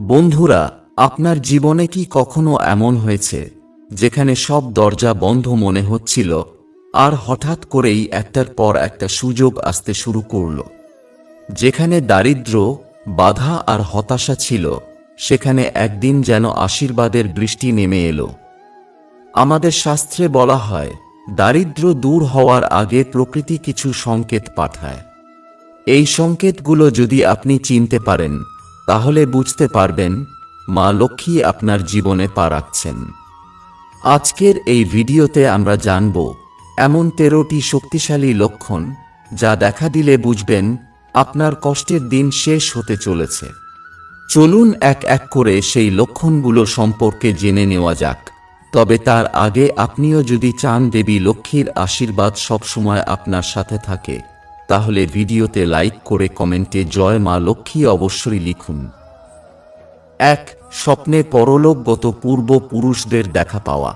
বন্ধুরা, আপনার জীবনে কি কখনো এমন হয়েছে, যেখানে সব দরজা বন্ধ মনে হচ্ছিল, আর হঠাৎ করেই একটার পর একটা সুযোগ আসতে শুরু করল? যেখানে দারিদ্র্য বাধা আর হতাশা ছিল, সেখানে একদিন যেন আশীর্বাদের বৃষ্টি নেমে এলো। আমাদের শাস্ত্রে বলা হয় দারিদ্র্য দূর হওয়ার আগে প্রকৃতি কিছু সংকেত পাঠায়। এই সংকেতগুলো যদি আপনি চিনতে পারেন তাহলে বুঝতে পারবেন মা লক্ষ্মী আপনার জীবনে পা রাখছেন। আজকের এই ভিডিওতে আমরা জানব এমন তেরোটি শক্তিশালী লক্ষণ যা দেখা দিলে বুঝবেন আপনার কষ্টের দিন শেষ হতে চলেছে। চলুন এক এক করে সেই লক্ষণগুলো সম্পর্কে জেনে নেওয়া যাক। তবে তার আগে আপনিও যদি চান দেবী লক্ষ্মীর আশীর্বাদ সবসময় আপনার সাথে থাকে তাহলে ভিডিওতে লাইক করে কমেন্টে জয় মা লক্ষ্মী অবশ্যই লিখুন। এক, স্বপ্নে পরলোকগত পূর্বপুরুষদের দেখা পাওয়া।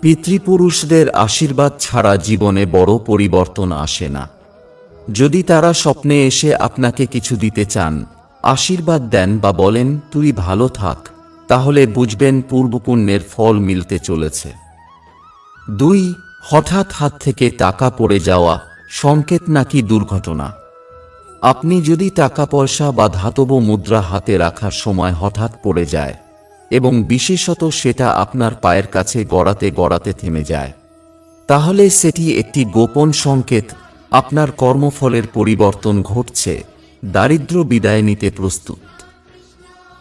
পিতৃপুরুষদের আশীর্বাদ ছাড়া জীবনে বড় পরিবর্তন আসে না। যদি তারা স্বপ্নে এসে আপনাকে কিছু দিতে চান, আশীর্বাদ দেন বা বলেন, তুই ভালো থাক তাহলে বুঝবেন পূর্বপুণ্যের ফল মিলতে চলেছে। দুই, হঠাৎ হাত থেকে টাকা পড়ে যাওয়া সংকেত নাকি দুর্ঘটনা? আপনি যদি টাকা পয়সা বা ধাতব মুদ্রা হাতে রাখার সময় হঠাৎ পড়ে যায় এবং বিশেষত সেটা আপনার পায়ের কাছে গড়াতে গড়াতে থেমে যায়, তাহলে সেটি একটি গোপন সংকেত, আপনার কর্মফলের পরিবর্তন ঘটছে, দারিদ্র বিদায় নিতে প্রস্তুত।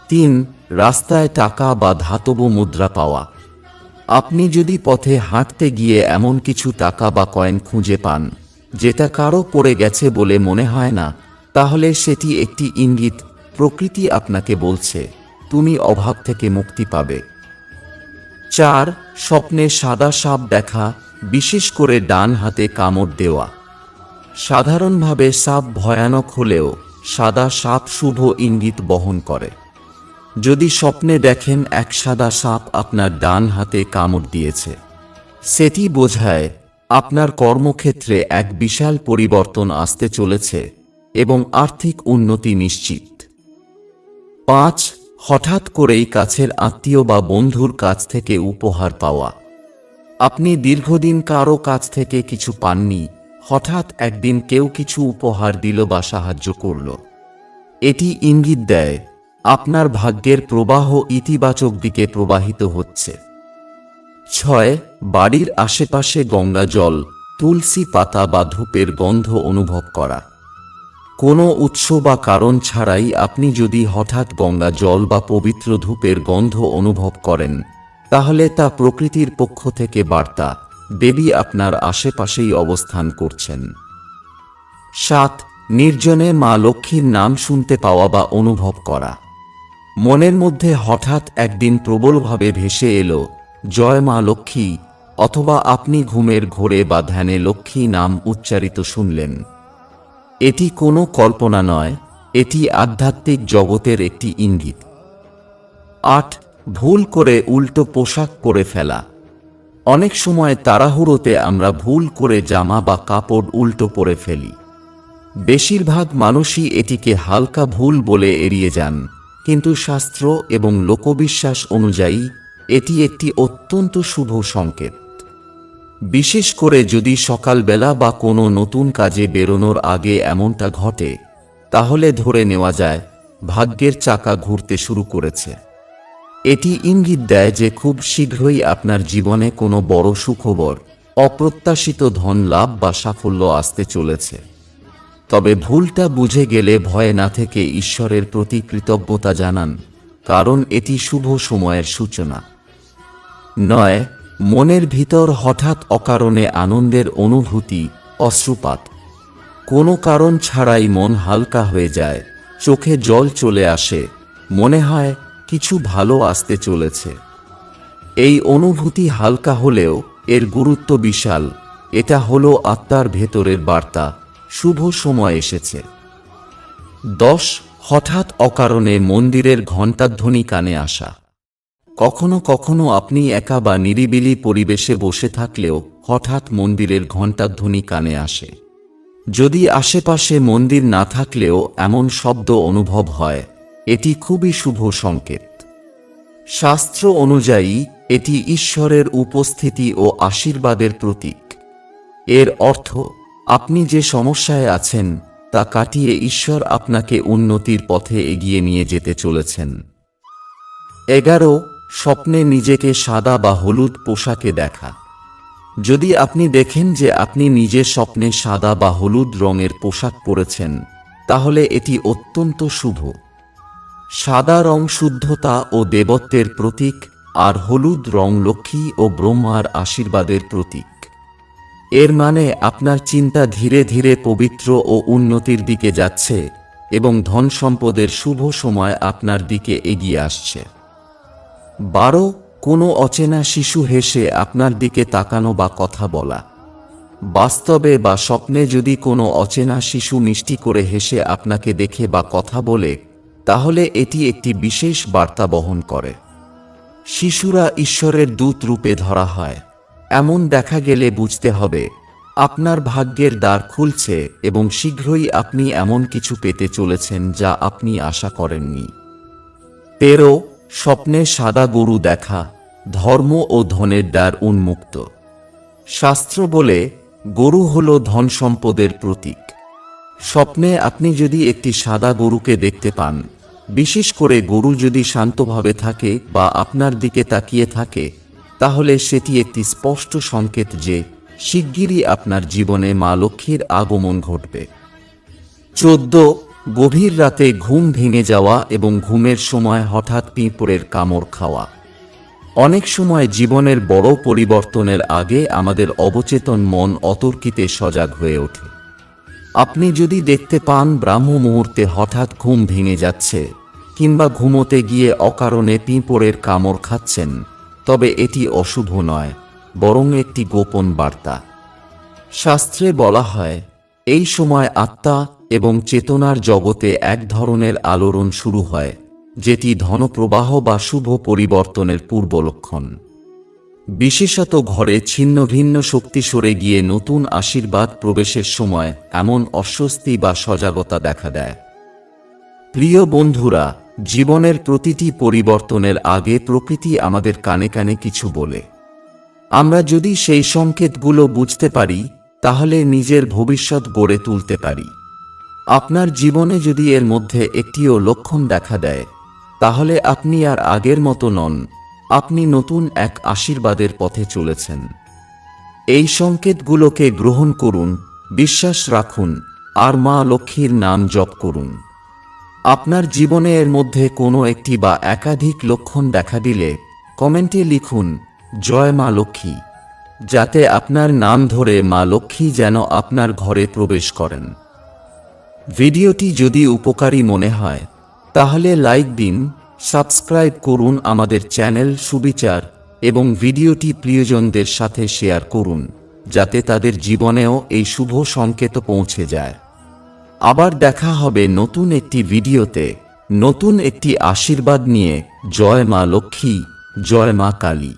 তিন, রাস্তায় টাকা বা ধাতব মুদ্রা পাওয়া। আপনি যদি পথে হাঁটতে গিয়ে এমন কিছু টাকা বা কয়েন খুঁজে পান যেটা কারও পড়ে গেছে বলে মনে হয় না, তাহলে সেটি একটি ইঙ্গিত, প্রকৃতি আপনাকে বলছে, তুমি অভাব থেকে মুক্তি পাবে। চার, স্বপ্নে সাদা সাপ দেখা, বিশেষ করে ডান হাতে কামড় দেওয়া। সাধারণভাবে সাপ ভয়ানক হলেও সাদা সাপ শুভ ইঙ্গিত বহন করে। যদি স্বপ্নে দেখেন এক সাদা সাপ আপনার ডান হাতে কামড় দিয়েছে, সেটি বোঝায় আপনার কর্মক্ষেত্রে এক বিশাল পরিবর্তন আসতে চলেছে এবং আর্থিক উন্নতি নিশ্চিত। পাঁচ, হঠাৎ করেই কাছের আত্মীয় বা বন্ধুর কাছ থেকে উপহার পাওয়া। আপনি দীর্ঘদিন কারও কাছ থেকে কিছু পাননি, হঠাৎ একদিন কেউ কিছু উপহার দিল বা সাহায্য করল। এটি ইঙ্গিত দেয়, আপনার ভাগ্যের প্রবাহ ইতিবাচক দিকে প্রবাহিত হচ্ছে। ছয় বাড়ির আশেপাশে গঙ্গা জল, তুলসী পাতা বা ধূপের গন্ধ অনুভব করা। কোনো উৎস বা কারণ ছাড়াই আপনি যদি হঠাৎ গঙ্গা জল বা পবিত্র ধূপের গন্ধ অনুভব করেন, তাহলে তা প্রকৃতির পক্ষ থেকে বার্তা, দেবী আপনার আশেপাশেই অবস্থান করছেন। সাত, নির্জনে মা লক্ষ্মীর নাম শুনতে পাওয়া বা অনুভব করা। মনের মধ্যে হঠাৎ একদিন প্রবলভাবে ভেসে এলো জয় মা লক্ষ্মী, অথবা আপনি ঘুমের ঘোরে বা ধ্যানে লক্ষ্মী নাম উচ্চারিত শুনলেন। এটি কোনো কল্পনা নয়, এটি আধ্যাত্মিক জগতের একটি ইঙ্গিত। আট, ভুল করে উল্টো পোশাক পরে ফেলা। অনেক সময় তাড়াহুড়োতে আমরা ভুল করে জামা বা কাপড় উল্টো পরে ফেলি। বেশিরভাগ মানুষই এটিকে হালকা ভুল বলে এড়িয়ে যান, কিন্তু শাস্ত্র এবং লোকবিশ্বাস অনুযায়ী এটি একটি অত্যন্ত শুভ সংকেত। বিশেষ করে যদি সকালবেলা বা কোনো নতুন কাজে বেরোনোর আগে এমনটা ঘটে, তাহলে ধরে নেওয়া যায়, ভাগ্যের চাকা ঘুরতে শুরু করেছে। এটি ইঙ্গিত দেয় যে খুব শীঘ্রই আপনার জীবনে কোনো বড় সুখবর, অপ্রত্যাশিত ধন লাভ বা সাফল্য আসতে চলেছে। তবে ভুলটা বুঝে গেলে ভয় না থেকে ঈশ্বরের প্রতি কৃতজ্ঞতা জানান, কারণ এটি শুভ সময়ের সূচনা। নয়, মনের ভিতর হঠাৎ অকারণে আনন্দের অনুভূতি, অশ্রুপাত। কোনো কারণ ছাড়াই মন হালকা হয়ে যায়, চোখে জল চলে আসে, মনে হয় কিছু ভালো আসতে চলেছে। এই অনুভূতি হালকা হলেও এর গুরুত্ব বিশাল, এটা হলো আত্মার ভেতরের বার্তা, শুভ সময় এসেছে। দশ, হঠাৎ অকারণে মন্দিরের ঘণ্টাধ্বনি কানে আসা। কখনো কখনো আপনি একা বা নিরিবিলি পরিবেশে বসে থাকলেও হঠাৎ মন্দিরের ঘণ্টাধ্বনি কানে আসে। যদি আশেপাশে মন্দির না থাকলেও এমন শব্দ অনুভব হয়, এটি খুবই শুভ সংকেত। শাস্ত্র অনুযায়ী, এটি ঈশ্বরের উপস্থিতি ও আশীর্বাদের প্রতীক। এর অর্থ, আপনি যে সমস্যায় আছেন, তা কাটিয়ে ঈশ্বর আপনাকে উন্নতির পথে এগিয়ে নিয়ে যেতে চলেছেন। এগারো স্বপ্নে নিজেকে সাদা বা হলুদ পোশাকে দেখা। যদি আপনি দেখেন যে আপনি নিজের স্বপ্নে সাদা বা হলুদ রঙের পোশাক পরেছেন, তাহলে এটি অত্যন্ত শুভ। সাদা রং শুদ্ধতা ও দেবত্বের প্রতীক, আর হলুদ রং লক্ষ্মী ও ব্রহ্মার আশীর্বাদের প্রতীক। এর মানে আপনার চিন্তা ধীরে ধীরে পবিত্র ও উন্নতির দিকে যাচ্ছে, এবং ধন সম্পদের শুভ সময় আপনার দিকে এগিয়ে আসছে। বারো, কোনো অচেনা শিশু হেসে আপনার দিকে তাকানো বা কথা বলা। বাস্তবে বা স্বপ্নে যদি কোনো অচেনা শিশু মিষ্টি করে হেসে আপনাকে দেখে বা কথা বলে, তাহলে এটি একটি বিশেষ বার্তা বহন করে। শিশুরা ঈশ্বরের দূত রূপে ধরা হয়। এমন দেখা গেলে বুঝতে হবে, আপনার ভাগ্যের দ্বার খুলছে এবং শীঘ্রই আপনি এমন কিছু পেতে চলেছেন যা আপনি আশা করেননি। তেরো স্বপ্নে সাদা গরু দেখা, ধর্ম ও ধনের দ্বার উন্মুক্ত। শাস্ত্র বলে, গরু হল ধন সম্পদের প্রতীক। স্বপ্নে আপনি যদি একটি সাদা গরুকে দেখতে পান, বিশেষ করে গরু যদি শান্তভাবে থাকে বা আপনার দিকে তাকিয়ে থাকে, তাহলে সেটি একটি স্পষ্ট সংকেত যে শিগগিরই আপনার জীবনে মা লক্ষ্মীর আগমন ঘটবে। চোদ্দ গভীর রাতে ঘুম ভেঙে যাওয়া এবং ঘুমের সময় হঠাৎ পিঁপড়ের কামড় খাওয়া। অনেক সময় জীবনের বড় পরিবর্তনের আগে আমাদের অবচেতন মন অতর্কিতে সজাগ হয়ে ওঠে। আপনি যদি দেখতে পান ব্রাহ্ম মুহূর্তে হঠাৎ ঘুম ভেঙে যাচ্ছে, কিংবা ঘুমোতে গিয়ে অকারণে পিঁপড়ের কামড় খাচ্ছেন, তবে এটি অশুভ নয়, বরং একটি গোপন বার্তা। শাস্ত্রে বলা হয়, এই সময় আত্মা এবং চেতনার জগতে এক ধরনের আলোড়ন শুরু হয়, যেটি ধনপ্রবাহ বা শুভ পরিবর্তনের পূর্বলক্ষণ। বিশেষত ঘরে ছিন্ন ভিন্ন শক্তি সরে গিয়ে নতুন আশীর্বাদ প্রবেশের সময় এমন অস্বস্তি বা সজাগতা দেখা দেয়। প্রিয় বন্ধুরা, জীবনের প্রতিটি পরিবর্তনের আগে প্রকৃতি আমাদের কানে কানে কিছু বলে। আমরা যদি সেই সংকেতগুলো বুঝতে পারি, তাহলে নিজের ভবিষ্যৎ গড়ে তুলতে পারি। আপনার জীবনে যদি এর মধ্যে একটিও লক্ষণ দেখা দেয়, তাহলে আপনি আর আগের মতো নন। আপনি নতুন এক আশীর্বাদের পথে চলেছেন। এই সংকেতগুলোকে গ্রহণ করুন, বিশ্বাস রাখুন, আর মা লক্ষ্মীর নাম জপ করুন। আপনার জীবনে এর মধ্যে কোনো একটি বা একাধিক লক্ষণ দেখা দিলে কমেন্টে লিখুন, জয় মা লক্ষ্মী যাতে আপনার নাম ধরে মা লক্ষ্মী যেন আপনার ঘরে প্রবেশ করেন। ভিডিওটি যদি উপকারী মনে হয়, তাহলে লাইক দিন, সাবস্ক্রাইব করুন আমাদের চ্যানেল সুবিচার এবং ভিডিওটি প্রিয়জনদের সাথে শেয়ার করুন, যাতে তাদের জীবনেও এই শুভ সংকেত পৌঁছে যায়। আবার দেখা হবে নতুন একটি ভিডিওতে। নতুন একটি আশীর্বাদ নিয়ে জয় মা লক্ষ্মী, জয় মা কালী।